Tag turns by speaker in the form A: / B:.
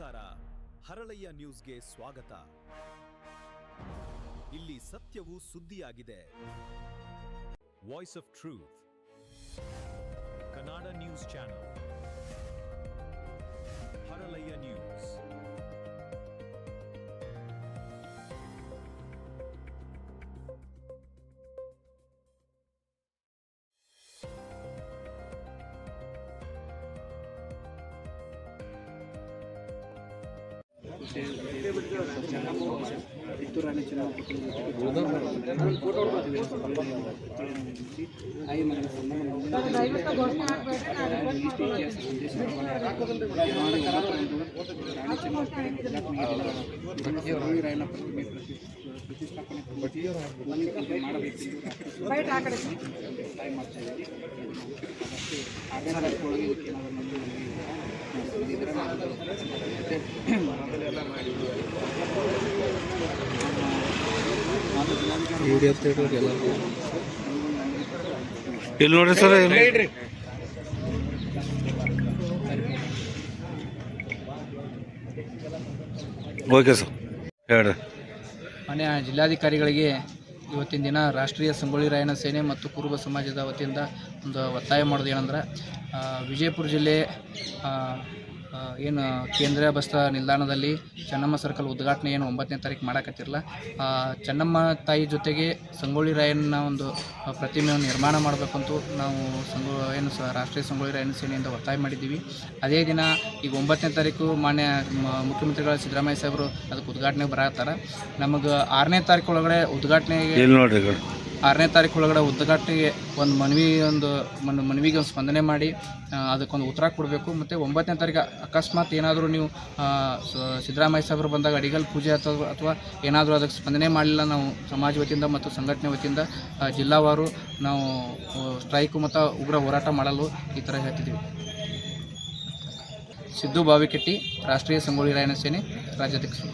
A: ನಮಸ್ಕಾರ. ಹರಳಯ್ಯ ನ್ಯೂಸ್ಗೆ ಸ್ವಾಗತ. ಇಲ್ಲಿ ಸತ್ಯವು ಸುದ್ದಿಯಾಗಿದೆ. Voice of truth Kannada news channel. Haralayya news.
B: Kittur Rani ಆಯಿ ಮಗನ ರಾಯನ ಪ್ರತಿಮೆ ಪ್ರತಿಷ್ಠಾಪನೆ ಮಾಡಬೇಕು ತಾಯಿ ಮಾಡ್ತಾ ಇದ್ದೀವಿ ಆರನೇ ತಾರೀಕು ಒಳಗೆ ಇದಕ್ಕೆ ನಾವು
C: ಇಲ್ಲಿ ನೋಡ್ರಿ ಸರ್ ಓಕೆ ಸರ್ ಹೇಳ್ರಿ.
B: ಮಾನ್ಯ ಜಿಲ್ಲಾಧಿಕಾರಿಗಳಿಗೆ ಇವತ್ತಿನ ದಿನ ರಾಷ್ಟ್ರೀಯ ಸಂಗೊಳ್ಳಿ ರಾಯಣ್ಣ ಸೇನೆ ಮತ್ತು ಕುರುಬ ಸಮಾಜದ ವತಿಯಿಂದ ಒಂದು ಒತ್ತಾಯ ಮಾಡೋದು ಏನಂದ್ರೆ ವಿಜಯಪುರ ಜಿಲ್ಲೆ ಏನು ಕೇಂದ್ರ ಬಸ್ ನಿಲ್ದಾಣದಲ್ಲಿ ಚೆನ್ನಮ್ಮ ಸರ್ಕಲ್ ಉದ್ಘಾಟನೆ ಏನು ಒಂಬತ್ತನೇ ತಾರೀಕು ಮಾಡಕತ್ತಿರಲ್ಲ ಚೆನ್ನಮ್ಮ ತಾಯಿ ಜೊತೆಗೆ ಸಂಗೊಳ್ಳಿ ರಾಯಣ್ಣ ಒಂದು ಪ್ರತಿಮೆಯನ್ನು ನಿರ್ಮಾಣ ಮಾಡಬೇಕಂತೂ ನಾವು ಸಂಗೊ, ಏನು ರಾಷ್ಟ್ರೀಯ ಸಂಗೊಳ್ಳಿ ರಾಯಣ್ಣ ಸೇನೆಯಿಂದ ಒತ್ತಾಯ ಮಾಡಿದ್ದೀವಿ. ಅದೇ ದಿನ ಈಗ ಒಂಬತ್ತನೇ ತಾರೀಕು ಮಾನ್ಯ ಮುಖ್ಯಮಂತ್ರಿಗಳ ಸಿದ್ದರಾಮಯ್ಯ ಸಾಹೇಬರು ಅದಕ್ಕೆ ಉದ್ಘಾಟನೆಗೆ ಬರತ್ತಾರ. ನಮಗೆ ಆರನೇ ತಾರೀಕು ಒಳಗಡೆ ಉದ್ಘಾಟನೆಗೆ ಆರನೇ ತಾರೀಕು ಒಳಗಡೆ ಉದ್ಘಾಟನೆಗೆ ಒಂದು ಮನವಿ ಒಂದು ಮನ್ ಮನವಿಗೆ ಒಂದು ಸ್ಪಂದನೆ ಮಾಡಿ ಅದಕ್ಕೊಂದು ಉತ್ತರ ಕೊಡಬೇಕು. ಮತ್ತು ಒಂಬತ್ತನೇ ತಾರೀಕು ಅಕಸ್ಮಾತ್ ಏನಾದರೂ ನೀವು ಸಿದ್ದರಾಮಯ್ಯ ಸಾಹೇಬರು ಬಂದಾಗ ಅಡಿಗಲ್ ಪೂಜೆ ಅಥವಾ ಅಥವಾ ಏನಾದರೂ ಅದಕ್ಕೆ ಸ್ಪಂದನೆ ಮಾಡಲಿಲ್ಲ ನಾವು ಸಮಾಜ ವತಿಯಿಂದ ಮತ್ತು ಸಂಘಟನೆ ವತಿಯಿಂದ ಜಿಲ್ಲಾವಾರು ನಾವು ಸ್ಟ್ರೈಕು ಮತ್ತು ಉಗ್ರ ಹೋರಾಟ ಮಾಡಲು ಈ ಥರ ಹೇಳ್ತಿದ್ದೀವಿ ಸಿದ್ದು ಬಾವಿಕೆಟ್ಟಿ, ರಾಷ್ಟ್ರೀಯ ಸಂಗೊಳ್ಳಿ ರಾಯಣ ಸೇನೆ, ರಾಜ್ಯಾಧ್ಯಕ್ಷರು.